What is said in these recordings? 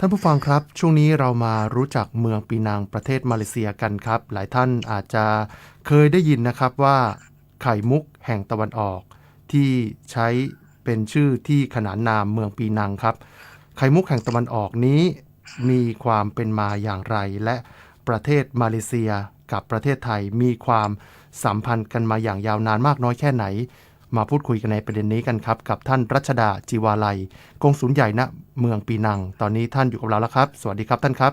ท่านผู้ฟังครับ ช่วงนี้เรามารู้จักเมืองปีนังประเทศมาเลเซียกันครับ หลายท่านอาจจะเคยได้ยินนะครับว่าไข่มุกแห่งตะวันออก ที่ใช้เป็นชื่อที่ขนานนามเมืองปีนังครับ ไข่มุกแห่งตะวันออกนี้ มีความเป็นมาอย่างไร และประเทศมาเลเซียกับประเทศไทยมีความสัมพันธ์กันมาอย่างยาวนานมากน้อยแค่ไหน มาพูดคุยกันในประเด็นนี้กันครับ กับท่านรัชดาจีวาลัยกงสุลใหญ่ณเมืองปีนัง ตอนนี้ท่านอยู่กับเราแล้วครับ สวัสดีครับท่านครับ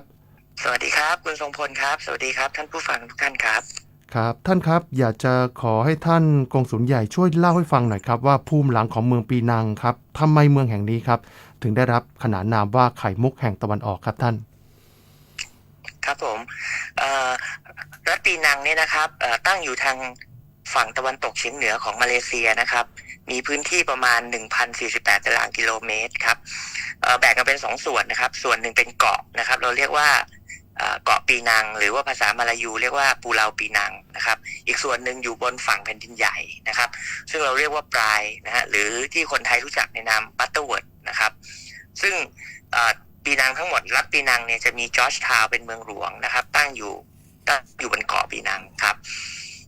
สวัสดีครับคุณทรงพลครับ สวัสดีครับ ท่านผู้ฟังทุกท่านครับครับท่านครับอยากจะขอให้ท่านกงสุลใหญ่ช่วยเล่าให้ฟังหน่อยครับว่าภูมิหลังของเมืองปีนังครับทำไมเมืองแห่งนี้ครับ ถึงได้รับขนานนามว่าไข่มุกแห่งตะวันออกครับท่าน ครับผมเอ่อรัฐปีนังเนี่ยนะครับเอ่อตั้งอยู่ทาง ฝั่งตะวันตกเฉียงเหนือของมาเลเซียนะครับ มีพื้นที่ประมาณ 1,048ตารางกิโลเมตรครับแบ่งกันเป็นสองส่วนนะครับ ส่วนหนึ่งเป็นเกาะนะครับ เราเรียกว่าเกาะปีนัง หรือว่าภาษามาลายูเรียกว่าปูเลาปีนังนะครับ อีกส่วนหนึ่งอยู่บนฝั่งแผ่นดินใหญ่นะครับ ซึ่งเราเรียกว่าปลายนะฮะหรือที่คนไทยรู้จักในนามบัตเตอร์เวิร์ดนะครับ ซึ่งปีนังทั้งหมดรัฐปีนังเนี่ยจะมีจอร์จทาวเป็นเมืองหลวงนะครับ ตั้งอยู่ตั้งอยู่บนเกาะปีนังครับ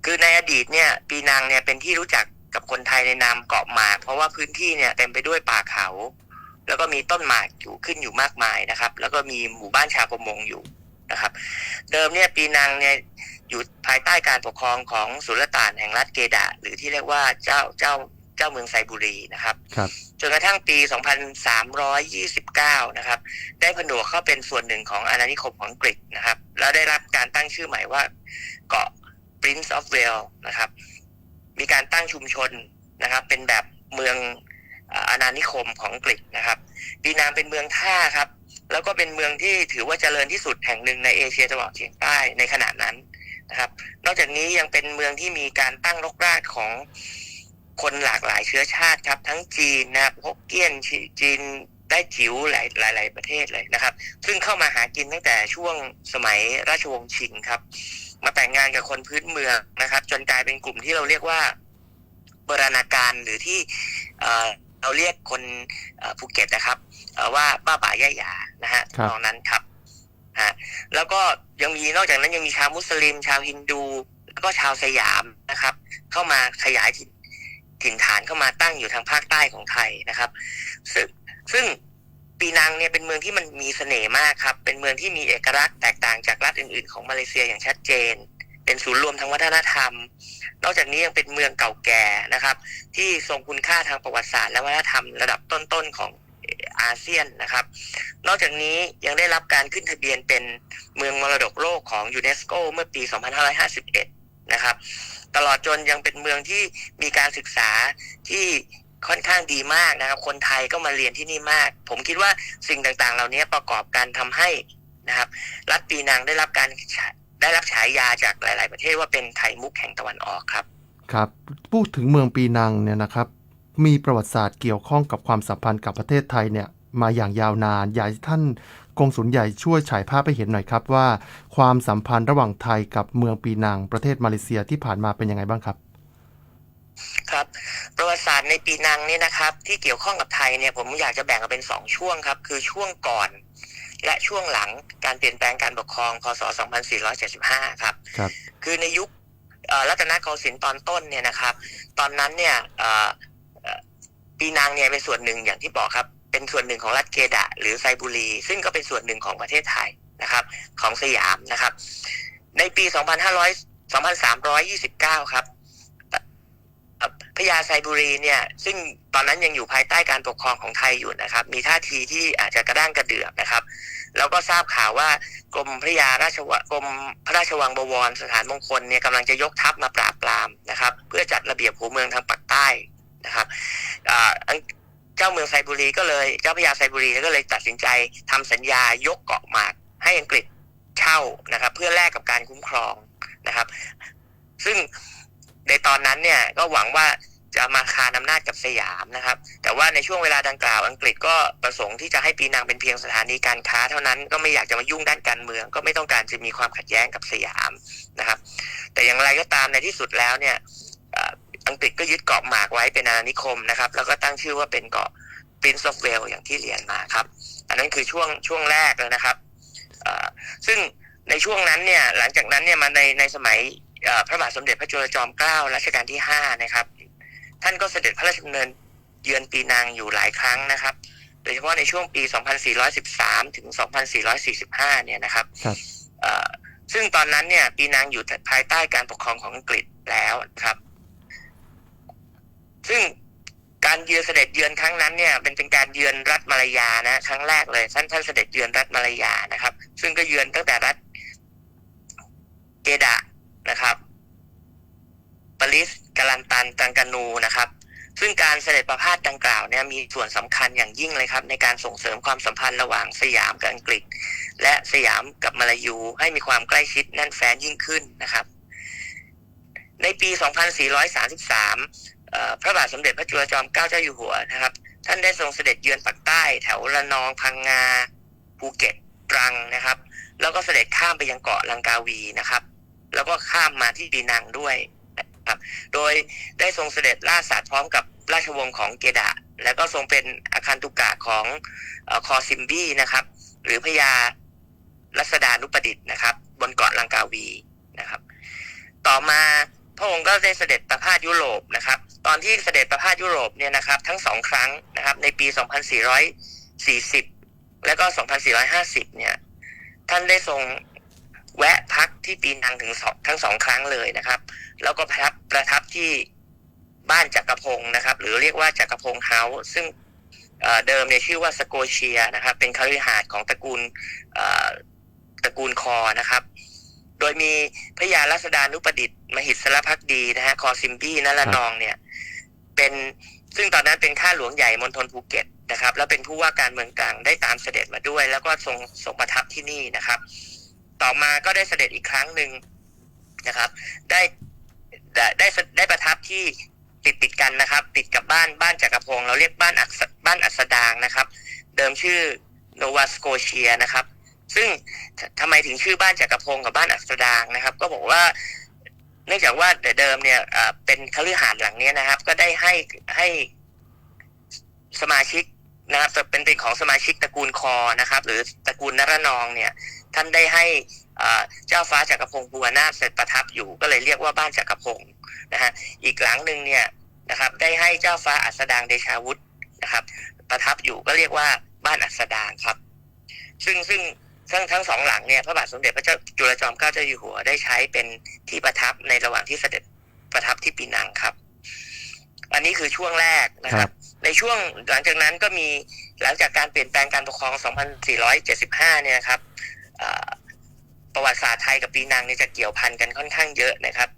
คือในอดีตเนี่ยปีนังเนี่ยเป็นที่รู้จักกับคนไทยในนามเกาะหมาก เพราะว่าพื้นที่เนี่ยเต็มไปด้วยป่าเขา แล้วก็มีต้นหมากอยู่ขึ้นอยู่มากมายนะครับ แล้วก็มีหมู่บ้านชาวประมงอยู่นะครับ เดิมเนี่ยปีนังเนี่ยอยู่ภายใต้การปกครองของสุลต่านแห่งรัฐเกดะ หรือที่เรียกว่าเจ้าเจ้าเจ้าเมืองไซบุรีนะครับครับจนกระทั่งปี 2329 นะครับ ได้ผนวกเข้าเป็นส่วนหนึ่งของอาณานิคมของอังกฤษนะครับ แล้วได้รับการตั้งชื่อใหม่ว่าเกาะ Prince of Wales นะครับ มีการตั้งชุมชนนะครับ เป็นแบบเมืองอาณานิคมของอังกฤษนะครับปีนางเป็นเมืองท่าครับ แล้วก็เป็นเมืองที่ถือว่าเจริญที่สุดแห่งหนึ่งในเอเชียตะวันออกเฉียงใต้ในขณะนั้นนะครับ นอกจากนี้ยังเป็นเมืองที่มีการตั้งรกรากของคนหลากหลายเชื้อชาติครับ ทั้งจีนนะครับฮกเกี้ยนจีน ได้จิ๋วหลายหลายหลายประเทศเลยนะครับ ซึ่งเข้ามาหากินตั้งแต่ช่วงสมัยราชวงศ์ชิงครับ มาแต่งงานกับคนพื้นเมืองนะครับ จนกลายเป็นกลุ่มที่เราเรียกว่าโบราณการหรือที่เอ่อเราเรียกคนเอ่อภูเก็ตนะครับเอ่อว่าป้าป่าย่าหยานะฮะครับตอนนั้นครับฮะแล้วก็ยังมีนอกจากนั้นยังมีชาวมุสลิม ชาวฮินดูแล้วก็ชาวสยามนะครับ เข้ามาขยายถิ่นถิ่นฐานเข้ามาตั้งอยู่ทางภาคใต้ของไทยนะครับซึ่ง ซึ่งปีนังเนี่ยเป็นเมืองที่มันมีเสน่ห์มากครับ เป็นเมืองที่มีเอกลักษณ์แตกต่างจากรัฐอื่นๆ ของมาเลเซียอย่างชัดเจน เป็นศูนย์รวมทางวัฒนธรรม นอกจากนี้ยังเป็นเมืองเก่าแก่นะครับ ที่ทรงคุณค่าทางประวัติศาสตร์และวัฒนธรรมระดับต้นๆของอาเซียนนะครับ นอกจากนี้ยังได้รับการขึ้นทะเบียนเป็นเมืองมรดกโลกของยูเนสโกเมื่อปี 2551 นะครับ ตลอดจนยังเป็นเมืองที่มีการศึกษาที่ ค่อนข้างดีมากนะครับ คนไทยก็มาเรียนที่นี่มาก ผมคิดว่าสิ่งต่างๆ เหล่านี้ประกอบกันทำให้นะครับ รัฐปีนังได้รับการได้รับฉายาจากหลาย ๆ ประเทศว่าเป็นไข่มุกแห่งตะวันออกครับครับพูดถึงเมืองปีนังเนี่ยนะครับ มีประวัติศาสตร์เกี่ยวข้องกับความสัมพันธ์กับประเทศไทยเนี่ยมาอย่างยาวนาน อยากให้ท่านกงสุลใหญ่ช่วยฉายภาพให้เห็นหน่อยครับว่า ความสัมพันธ์ระหว่างไทยกับเมืองปีนังประเทศมาเลเซียที่ผ่านมาเป็นยังไงบ้างครับ ศาสตร์ในปีนังเนี่ยนะครับ ที่เกี่ยวข้องกับไทยเนี่ยผมอยากจะแบ่งออกเป็นสองช่วงครับ คือช่วงก่อน และช่วงหลังการเปลี่ยนแปลงการปกครองพศ 2475 ครับครับ คือในยุคเอ่อรัตนโกสินทร์ตอนต้นเนี่ยนะครับ ตอนนั้นเนี่ยเอ่อเอ่อปีนังเนี่ยเป็นส่วนหนึ่งอย่างที่บอกครับ เป็นส่วนหนึ่งของรัฐเกดะ หรือไซบุรี ซึ่งก็เป็นส่วนหนึ่งของประเทศไทยนะครับ ของสยามนะครับ ในปี 2500 2329 ครับเอ่อ พญาไซบุรีเนี่ยซึ่งตอนนั้นยังอยู่ภายใต้การปกครองของไทยอยู่นะครับ มีท่าทีที่อาจจะกระด้างกระเดือกนะครับ แล้วก็ทราบข่าวว่ากรมพระยาราชวกรมพระราชวังบวรสถานมงคลเนี่ยกำลังจะยกทัพมาปราบปรามนะครับ เพื่อจัดระเบียบหัวเมืองทางปากใต้นะครับเจ้าเมืองไซบุรีก็เลยเจ้าพระยาไซบุรีก็เลยตัดสินใจทำสัญญายกเกาะหมากให้อังกฤษเช่านะครับ เพื่อแลกกับการคุ้มครองนะครับ ซึ่ง ในตอนนั้นเนี่ยก็หวังว่าจะมาคานอำนาจกับสยามนะครับ แต่ว่าในช่วงเวลาดังกล่าวอังกฤษก็ประสงค์ที่จะให้ปีนังเป็นเพียงสถานีการค้า เท่านั้นก็ไม่อยากจะมายุ่งด้านการเมือง ก็ไม่ต้องการจะมีความขัดแย้งกับสยามนะครับ แต่อย่างไรก็ตามในที่สุดแล้วเนี่ยอังกฤษก็ยึดเกาะหมากไว้เป็นอาณานิคมนะครับ แล้วก็ตั้งชื่อว่าเป็นเกาะ Prince of Wales อย่างที่เรียนมาครับ อันนั้นคือช่วงช่วงแรกเลยนะครับซึ่งในช่วงนั้นเนี่ยหลังจากนั้นเนี่ยมาในในสมัย พระบาทสมเด็จพระจุลจอมเกล้ารัชกาลที่ห้านะครับ ท่านก็เสด็จพระราชดำเนินเยือนปีนังอยู่หลายครั้งนะครับ โดยเฉพาะในช่วงปี 2413 ถึง 2445 เนี่ยนะครับครับเอ่อซึ่งตอนนั้นเนี่ยปีนังอยู่ภายใต้การปกครองของอังกฤษแล้วนะครับ ซึ่งการเยือนเสด็จเยือนครั้งนั้นเนี่ยเป็นเป็นการเยือนรัฐมาลายานะครั้งแรกเลยท่านท่านเสด็จเยือนรัฐมาลายานะครับ ซึ่งก็เยือนตั้งแต่รัฐเกดะ นะครับปาริสกาลันตันตังกานูนะครับ ซึ่งการเสด็จประพาสดังกล่าวเนี่ยมีส่วนสำคัญอย่างยิ่งเลยครับ ในการส่งเสริมความสัมพันธ์ระหว่างสยามกับอังกฤษ และสยามกับมาลายูให้มีความใกล้ชิดแน่นแฟ้นยิ่งขึ้นนะครับ ในปี 2433 พระบาทสมเด็จพระจุลจอมเกล้าเจ้าอยู่หัวนะครับ ท่านได้ทรงเสด็จเยือนปากใต้แถวระนองพังงาภูเก็ตตรังนะครับ แล้วก็เสด็จข้ามไปยังเกาะลังกาวีนะครับ แล้วก็ข้ามมาที่ปีนังด้วยครับ โดยได้ทรงเสด็จล่าสัตว์พร้อมกับราชวงศ์ของเกดะ แล้วก็ทรงเป็นอาคันตุกะของอคอซิมบี้นะครับ หรือพญารัศดานุประดิษฐ์นะครับ บนเกาะลังกาวีนะครับ ต่อมาพระองค์ก็ได้เสด็จประพาสยุโรปนะครับ ตอนที่เสด็จประพาสยุโรปเนี่ยนะครับ ทั้งสองครั้งนะครับ ในปี 2440 และก็ 2450 เนี่ย ท่านได้ทรง แวะพักที่ปีนังถึงสองทั้งสองครั้งเลยนะครับ แล้วก็ประทับประทับที่บ้านจักรพงศ์นะครับ หรือเรียกว่าจักรพงศ์เฮาส์ซึ่งเเดิมเนี่ยชื่อว่าสโกเชียนะครับ เป็นคฤหาสน์ของตระกูลตระกูลคอนะครับ โดยมีพระยารัศดานุประดิษฐ์มหิศรพักดีนะฮะคอซิมบี้นละนองเนี่ย เป็นซึ่งตอนนั้นเป็นข้าหลวงใหญ่มณฑลภูเก็ตนะครับ แล้วเป็นผู้ว่าการเมืองกลางได้ตามเสด็จมาด้วย แล้วก็ทรงทรงประทับที่นี่นะครับ ต่อมาก็ได้เสด็จอีกครั้งหนึ่งนะครับได้ได้ได้ได้ประทับที่ติดติดกันนะครับ ติดกับบ้านบ้านจักรพงศ์เราเรียกบ้านอักบ้านอัสดางนะครับ เดิมชื่อโนวาสโกเชียนะครับ ซึ่งททำไมถึงชื่อบ้านจักรพงศ์กับบ้านอัสดางนะครับ ก็บอกว่าเนื่องจากว่าเดิมเนี่ยเป็นคฤหาสน์หลังนี้นะครับ ก็ได้ให้ให้สมาชิกนะครับเป็นเป็นของสมาชิกตระกูลคอนะครับ หรือตระกูลนรนองเนี่ย ท่านได้ให้เอ่อเจ้าฟ้าจักรพงศ์ภูวนาถเสร็จประทับอยู่ก็เลยเรียกว่าบ้านจักรพงศ์นะฮะอีกหลังหนึ่งเนี่ยนะครับได้ให้เจ้าฟ้าอัสดางเดชาวุฒินะครับ ประทับอยู่ก็เรียกว่าบ้านอัสดางครับ ซึ่งซึ่งทั้งทั้งสองหลังเนี่ยพระบาทสมเด็จพระเจ้าจุลจอมเกล้าเจ้าอยู่หัวได้ใช้เป็นที่ประทับในระหว่างที่เสด็จประทับที่ปีนังครับ อันนี้คือช่วงแรกนะคครัรับบในช่วงหลังจากนั้นก็มีหลังจากการเปลี่ยนแปลงการปกครอง 2475 เนี่ยนะครับเอ่อ ประวัติศาสตร์ไทยกับปีนังเนี่ยจะเกี่ยวพันกันค่อนข้างเยอะนะครับ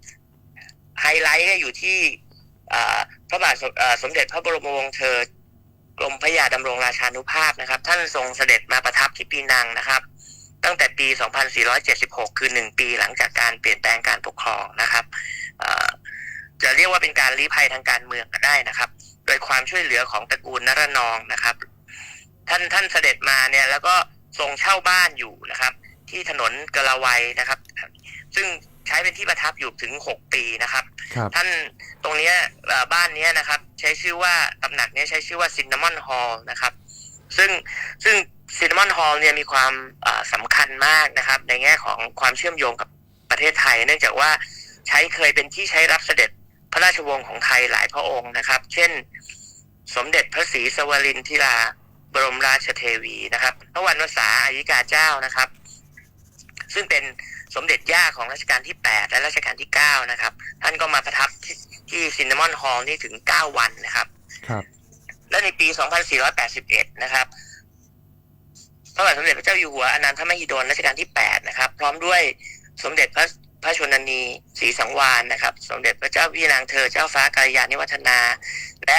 ไฮไลท์ก็อยู่ที่พระบาทสมเอ่อสมเด็จพระบรมวงศ์เธอกรมพระยาดำรงราชานุภาพนะครับ ท่านทรงเสด็จมาประทับที่ปีนังนะครับ ตั้งแต่ปี 2476 คือ 1 ปีหลังจากการเปลี่ยนแปลงการปกครองนะครับจะเรียกว่าเป็นการลี้ภัยทางการเมืองก็ได้นะครับ โดยความช่วยเหลือของตระกูลนรนองนะครับ ท่านท่านเสด็จมาเนี่ยแล้วก็ ทรงเช่าบ้านอยู่นะครับ ที่ถนนกละวัยนะครับ ซึ่งใช้เป็นที่ประทับอยู่ถึง6ปีนะครับครับ ท่านตรงเนี้ยเอ่อบ้านเนี้ยนะครับ ใช้ชื่อว่าตำหนักเนี้ยใช้ชื่อว่าซินนามอนฮอลนะครับ ซึ่งซึ่งซินนามอนฮอลเนี่ยมีความเอ่อสำคัญมากนะครับ ในแง่ของความเชื่อมโยงกับประเทศไทย เนื่องจากว่าใช้เคยเป็นที่ใช้รับเสด็จพระราชวงศ์ของไทยหลายพระองค์นะครับ เช่น สมเด็จพระศรีสวรินทิรา บรมราชเทวีนะครับพระวรรณวษาอายิกาเจ้านะครับ ซึ่งเป็นสมเด็จย่าของรัชกาลที่ 8 และรัชกาลที่ 9 นะครับ ท่านก็มาประทับที่ที่ซินนามอนฮอลนี่ถึง 9 วันนะครับครับ และในปี 2481 นะครับพระบาทสมเด็จพระเจ้าอยู่หัวอนันทมหิดลรัชกาลที่ 8 นะครับ พร้อมด้วยสมเด็จพระพระชนนีศรีสังวานนะครับ สมเด็จพระเจ้าพี่นางเธอเจ้าฟ้ากาลยานิวัฒนา และ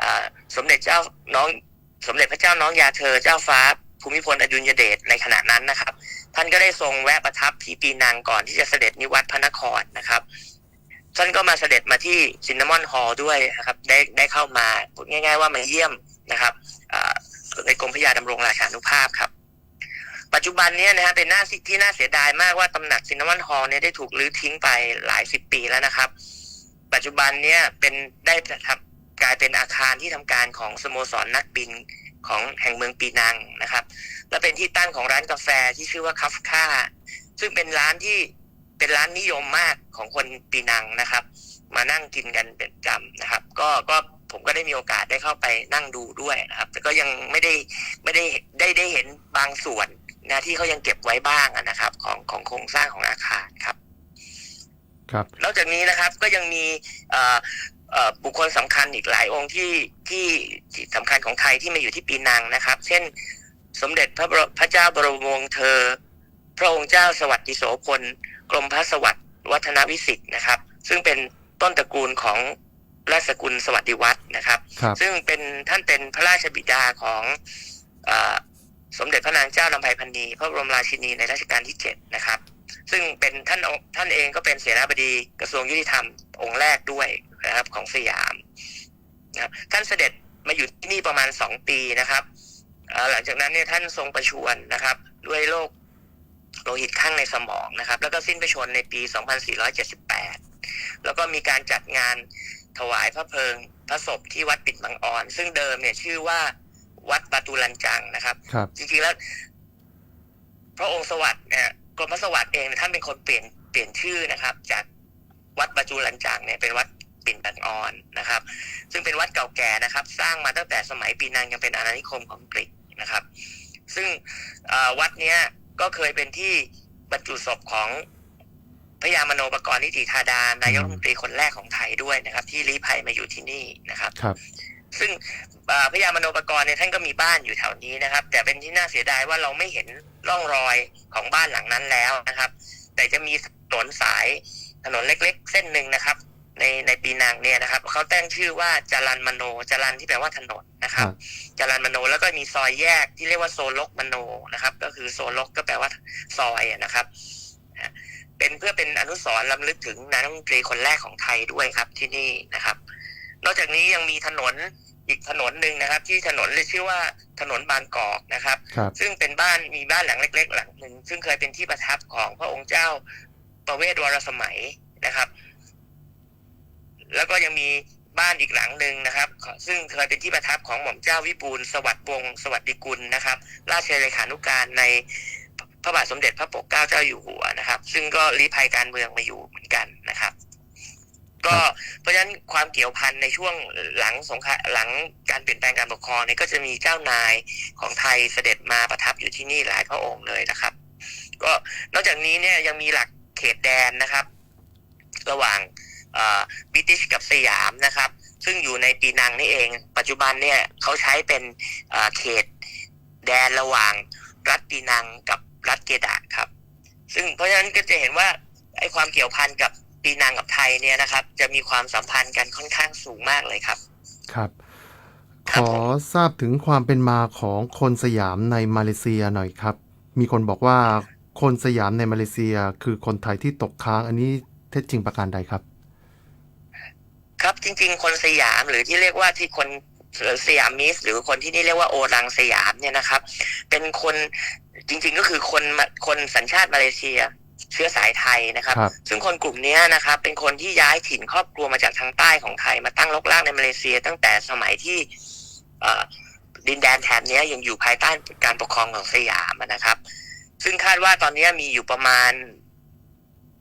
อ่าสมเด็จเจ้าน้อง สมเด็จพระเจ้าน้องยาเธอเจ้าฟ้าภูมิพลอดุลยเดชในขณะนั้นนะครับ ท่านก็ได้ทรงแวะประทับที่ปีนังก่อนที่จะเสด็จนิวัตพระนครนะครับ ท่านก็มาเสด็จมาที่ซินนามอนฮอลด้วยนะครับ ได้ได้เข้ามาพูดง่าย ๆ ว่ามาเยี่ยมนะครับในกรมพระยาดำรงราชานุภาพครับ ปัจจุบันนี้นะฮะเป็นหน้าที่น่าเสียดายมากว่าตำหนักซินนามอนฮอลเนี่ยได้ถูกลื้อทิ้งไปหลายสิบปีแล้วนะครับ ปัจจุบันเนี่ยเป็นได้ทำ กลายเป็นอาคารที่ทำการของสโมสรนักบินของแห่งเมืองปีนังนะครับ และเป็นที่ตั้งของร้านกาแฟที่ชื่อว่าคัฟคาซึ่งเป็นร้านที่เป็นร้านนิยมมากของคนปีนังนะครับ มานั่งกินกันเป็นประจำนะครับ ก็ก็ผมก็ได้มีโอกาสได้เข้าไปนั่งดูด้วยนะครับ แต่ก็ยังไม่ได้ไม่ได้ได้ได้เห็นบางส่วนนะที่เขายังเก็บไว้บ้างอะนะครับ ของของโครงสร้างของอาคารครับ ครับนอกจากนี้นะครับก็ยังมีเอ่อเอ่อ บุคคลสำคัญอีกหลายองค์ที่ที่ที่สำคัญของไทยที่มาอยู่ที่ปีนังนะครับ เช่นสมเด็จพระบรพระเจ้าบรมวงศ์เธอ พระองค์เจ้าสวัสดิโสพลกรมพระสวัสดิ์วัฒนวิสิทธิ์นะครับ ซึ่งเป็นต้นตระกูลของราชสกุลสวัสดิวัฒน์นะครับครับซึ่งเป็นท่านเป็นพระราชบิดาของเออสมเด็จพระนางเจ้าลำไพพันนีพระบรมราชินีในรัชกาลที่เจ็ดนะครับ ซึ่งเป็นท่านองท่านเองก็เป็นเสนาบดีกระทรวงยุติธรรมองค์แรกด้วย นะครับของสยามนะครับท่านเสด็จมาอยู่ที่นี่ประมาณสองปีนะครับเอ่อหลังจากนั้นเนี่ยท่านทรงประชวรนะครับ ด้วยโรคโลหิตข้างในสมองนะครับ แล้วก็สิ้นพระชนม์ในปี 2478 แล้วก็มีการจัดงานถวายพระเพลิงพระศพที่วัดปิดบางออน ซึ่งเดิมเนี่ยชื่อว่าวัดปาตูลันจังนะครับครับจริงๆแล้ว พระองค์สวัสดิ์เนี่ยกรมพระสวัสดิ์เองเนี่ยท่านเป็นคนเปลี่ยนเปลี่ยนชื่อนะครับ จากวัดปาจูลันจังเนี่ยเป็นวัด ปิ่นปันออนนะครับ ซึ่งเป็นวัดเก่าแก่นะครับ สร้างมาตั้งแต่สมัยปีนังยังเป็นอาณานิคมของอังกฤษนะครับ ซึ่งเอ่อวัดเนี้ยก็เคยเป็นที่บรรจุศพของพระยามโนปกรณ์นิติธาดานายกรัฐมนตรีคนแรกของไทยด้วยนะครับ ที่ลี้ภัยมาอยู่ที่นี่นะครับครับซึ่งเอ่อพระยามโนปกรณ์เนี่ยท่านก็มีบ้านอยู่แถวนี้นะครับ แต่เป็นที่น่าเสียดายว่าเราไม่เห็นร่องรอยของบ้านหลังนั้นแล้วนะครับ แต่จะมีถนนสายถนนเล็ก ๆ เส้นหนึ่งนะครับ ในในปีนังเนี่ยนะครับเขาตั้งชื่อว่าจรันมโนจรันที่แปลว่าถนนนะคครัรับบจรันมโนแล้วก็มีซอยแยกที่เรียกว่าโซลกมโนนะครับ ก็คือโซลกก็แปลว่าซอยอะนะครับนะเป็นเพื่อเป็นอนุสรณ์ลำลึกถึงนายกรัฐมนตรีคนแรกของไทยด้วยครับที่นี่นะครับ นอกจากนี้ยังมีถนนอีกถนนหนึ่งนะครับ ที่ถนนเรียกชื่อว่าถนนบางกอกนะครับครับซึ่งเป็นบ้านมีบ้านหลังเล็ก ๆ หลังหนึ่งซึ่งเคยเป็นที่ประทับของพระองค์เจ้าประเวศวรสมัยนะครับ แล้วก็ยังมีบ้านอีกหลังหนึ่งนะครับ ซึ่งเคยเป็นที่ประทับของหม่อมเจ้าวิบูลย์สวัสดิ์วงศ์สวัสดิกุลนะครับ ราชเลขานุการในพระบาทสมเด็จพระปกเกล้าเจ้าอยู่หัวนะครับ ซึ่งก็ลี้ภัยการเมืองมาอยู่เหมือนกันนะครับ ก็เพราะฉะนั้นความเกี่ยวพันในช่วงหลังสงครามหลังการเปลี่ยนแปลงการปกครองเนี่ยก็จะมีเจ้านายของไทยเสด็จมาประทับอยู่ที่นี่หลายพระองค์เลยนะครับ ก็นอกจากนี้เนี่ยยังมีหลักเขตแดนนะครับ ระหว่าง บิติชกับสยามนะครับ ซึ่งอยู่ในปีนังนี่เอง ปัจจุบันเนี่ยเขาใช้เป็นเอ่อเขตแดนระหว่างรัฐปีนังกับรัฐเกดะครับ ซึ่งเพราะฉะนั้นก็จะเห็นว่าไอ้ความเกี่ยวพันกับปีนังกับไทยเนี่ยนะครับ จะมีความสัมพันธ์กันค่อนข้างสูงมากเลยครับ ครับคขรับอผมทราบถึงความเป็นมาของคนสยามในมาเลเซียหน่อยครับ มีคนบอกว่าคนสยามในมาเลเซียคือคนไทยที่ตกค้างอันนี้เท็จจริงประการใดครับ ครับจริง ๆ คนสยามหรือที่เรียกว่าที่คนหรือสยามมิสหรือคนที่นี่เรียกว่าโอรังสยามเนี่ยนะครับ เป็นคนจริง ๆ ก็คือคนมาคนสัญชาติมาเลเซียเชื้อสายไทยนะครับครับซึ่งคนกลุ่มเนี้ยนะครับ เป็นคนที่ย้ายถิ่นครอบครัวมาจากทางใต้ของไทยมาตั้งรกรากในมาเลเซีย ตั้งแต่สมัยที่เอ่อดินแดนแถบเนี้ยยังอยู่ภายใต้การปกครองของสยามอะนะครับ ซึ่งคาดว่าตอนเนี้ยมีอยู่ประมาณ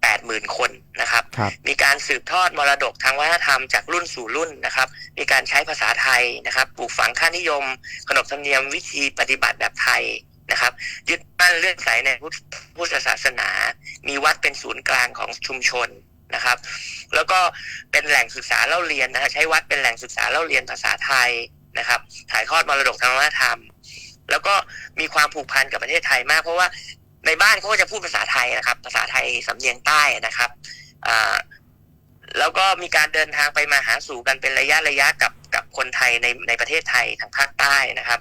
แปดหมื่นคนนะครับครับ มีการสืบทอดมรดกทางวัฒนธรรมจากรุ่นสู่รุ่นนะครับ มีการใช้ภาษาไทยนะครับปลูกฝังค่านิยม ขนบธรรมเนียมวิธีปฏิบัติแบบไทยนะครับ ยึดมั่นเลื่อมใสในพุทธพุทธศาสนา มีวัดเป็นศูนย์กลางของชุมชนนะครับ แล้วก็เป็นแหล่งศึกษาเล่าเรียนนะครับใช้วัดเป็นแหล่งศึกษาเล่าเรียนภาษาไทยนะครับ ถ่ายทอดมรดกทางวัฒนธรรม แล้วก็มีความผูกพันกับประเทศไทยมากเพราะว่า ในบ้านเขาก็จะพูดภาษาไทยนะครับ ภาษาไทยสำเนียงใต้นะครับแล้วก็มีการเดินทางไปมาหาสู่กันเป็นระยะระยะกับกับคนไทยในในประเทศไทยทางภาคใต้นะครับ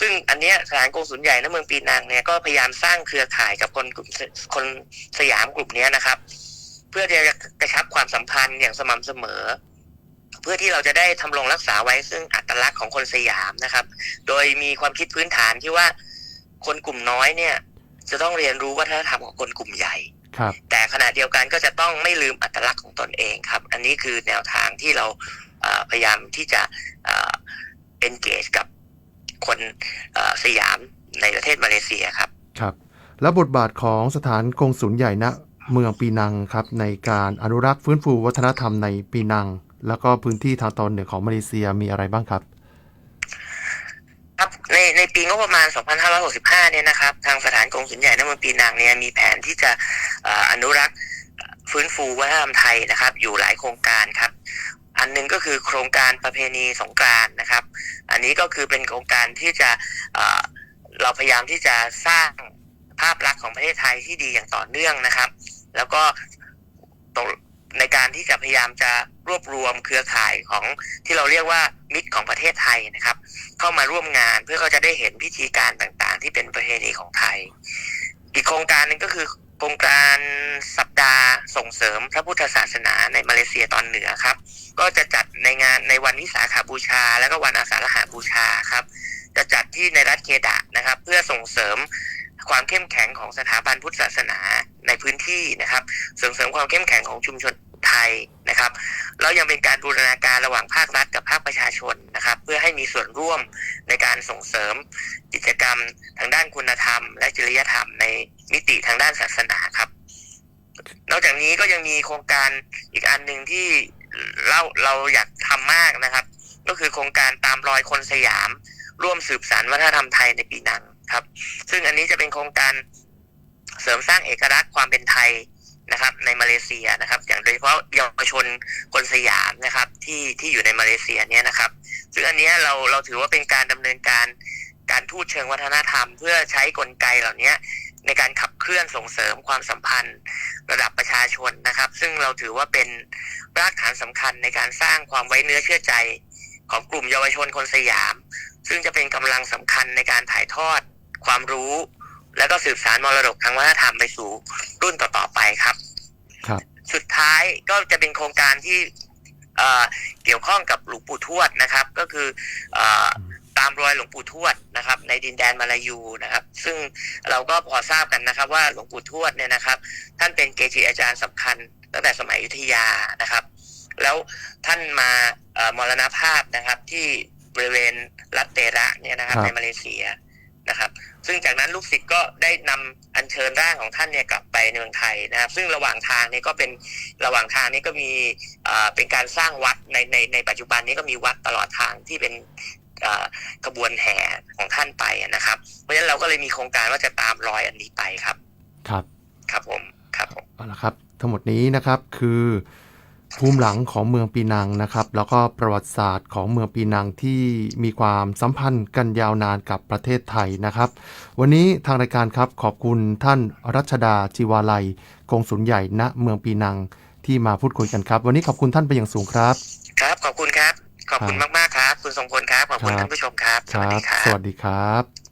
ซึ่งอันเนี้ยสถานกงสุลใหญ่ณเมืองปีนังเนี่ยก็พยายามสร้างเครือข่ายกับคนกลุ่มคนสยามกลุ่มเนี้ยนะครับ เพื่อจะกระชับความสัมพันธ์อย่างสม่ำเสมอ เพื่อที่เราจะได้ทำรงรักษาไว้ซึ่งอัตลักษณ์ของคนสยามนะครับ โดยมีความคิดพื้นฐานที่ว่าคนกลุ่มน้อยเนี่ย จะต้องเรียนรู้วัฒนธรรมของคนกลุ่มใหญ่ ครับ แต่ขณะเดียวกันก็จะต้องไม่ลืมอัตลักษณ์ของตนเองครับ อันนี้คือแนวทางที่เราเอ่อพยายามที่จะเอ่อ engage กับคนเอ่อสยามในประเทศมาเลเซียครับ ครับ แล้วบทบาทของสถานกงสุลใหญ่ณเมืองปีนังครับ ในการอนุรักษ์ฟื้นฟูวัฒนธรรมในปีนัง แล้วก็พื้นที่ทางตอนเหนือของมาเลเซียมีอะไรบ้างครับ ครับในในปีงบประมาณ 2565 เนี่ยนะครับ ทางสถานกงสุลใหญ่ณเมืองปีนังเนี่ยมีแผนที่จะอนุรักษ์ฟื้นฟูวัฒนธรรมไทยนะครับ อยู่หลายโครงการครับ อันหนึงก็คือโครงการประเพณีสงกรานนะครับ อันนี้ก็คือเป็นโครงการที่จะเราพยายามที่จะสร้างภาพลักษณ์ของประเทศไทยที่ดีอย่างต่อเนื่องนะครับ แล้วก็ในการที่จะพยายามจะรวบรวมเครือข่ายของที่เราเรียกว่า มิตรของประเทศไทยนะครับ เข้ามาร่วมงานเพื่อเขาจะได้เห็นพิธีการต่างๆ ที่เป็นประเพณีของไทย อีกโครงการหนึ่งก็คือโครงการสัปดาห์ส่งเสริมพระพุทธศาสนาในมาเลเซียตอนเหนือครับ ก็จะจัดในงานในวันวิสาขาบูชา และก็วันอาสาฬหาบูชาครับ จะจัดที่ในรัฐเคดะนะครับ เพื่อส่งเสริมความเข้มแข็งของสถาบันพุทธศาสนาในพื้นที่นะครับส่งเสริมความเข้มแข็งของชุมชน ยนะครับ แล้วยังเป็นการบูรณาการระหว่างภาครัฐกับภาคประชาชนนะครับ เพื่อให้มีส่วนร่วมในการส่งเสริมกิจกรรมทางด้านคุณธรรม และจริยธรรมในมิติทางด้านศาสนาครับ นอกจากนี้ก็ยังมีโครงการอีกอันหนึ่งที่เราเราอยากทำมากนะครับ ก็คือโครงการตามรอยคนสยาม ร่วมสืบสานวัฒนธรรมไทยในปีนังครับ ซึ่งอันนี้จะเป็นโครงการเสริมสร้างเอกลักษณ์ความเป็นไทย นะครับ ในมาเลเซียนะครับ อย่างโดยเฉพาะเยาวชนคนสยามนะครับ ที่ที่อยู่ในมาเลเซียเนี่ยนะครับ ซึ่งอันเนี้ยเราเราถือว่าเป็นการดำเนินการการทูตเชิงวัฒนธรรม เพื่อใช้กลไกเหล่านี้ในการขับเคลื่อนส่งเสริมความสัมพันธ์ ระดับประชาชนนะครับ ซึ่งเราถือว่าเป็นรากฐานสำคัญในการสร้างความไว้เนื้อเชื่อใจของกลุ่มเยาวชนคนสยาม ซึ่งจะเป็นกำลังสำคัญในการถ่ายทอดความรู้ และก็สืบสานมรดกทางวัฒนธรรมไปสู่รุ่นต่อๆไปครับ ครับ สุดท้ายก็จะเป็นโครงการที่เอ่อเกี่ยวข้องกับหลวงปู่ทวดนะครับ ก็คือเอ่อตามรอยหลวงปู่ทวดนะครับ ในดินแดนมาลายูนะครับ ซึ่งเราก็พอทราบกันนะครับ ว่าหลวงปู่ทวดเนี่ยนะครับ ท่านเป็นเกจิอาจารย์สำคัญ ตั้งแต่สมัยอยุธยานะครับ แล้วท่านมาเอ่อมรณภาพนะครับที่บริเวณรัตเตระเนี่ยนะครับครับในมาเลเซีย นะครับ ซึ่งจากนั้นลูกศิษย์ก็ได้นำอัญเชิญร่างของท่านเนี่ยกลับไปในเมืองไทยนะครับ ซึ่งระหว่างทางนี้ก็เป็นระหว่างทางนี้ก็มีเอ่อเป็นการสร้างวัดในในในปัจจุบันนี้ก็มีวัดตลอดทางที่เป็นเอ่อขบวนแห่ของท่านไปนะครับ เพราะฉะนั้นเราก็เลยมีโครงการว่าจะตามรอยอันนี้ไปครับ ครับ ครับผม ครับผมเอาละครับ ทั้งหมดนี้นะครับคือ ภูมิหลังของเมืองปีนังนะครับ แล้วก็ประวัติศาสตร์ของเมืองปีนังที่มีความสัมพันธ์กันยาวนานกับประเทศไทยนะครับ วันนี้ทางรายการครับขอบคุณท่านรัชดาจิวาลัยกงสุลใหญ่ณเมืองปีนังที่มาพูดคุยกันครับ วันนี้ขอบคุณท่านไปนอย่างสูงครับ ครับขอบคุณครับ ขอบคุณครับมากๆครับ คุณทรงพลครับขอบคุณครับท่านผู้ชมครับคสวัสรัดีบครับ สวัสดีครับ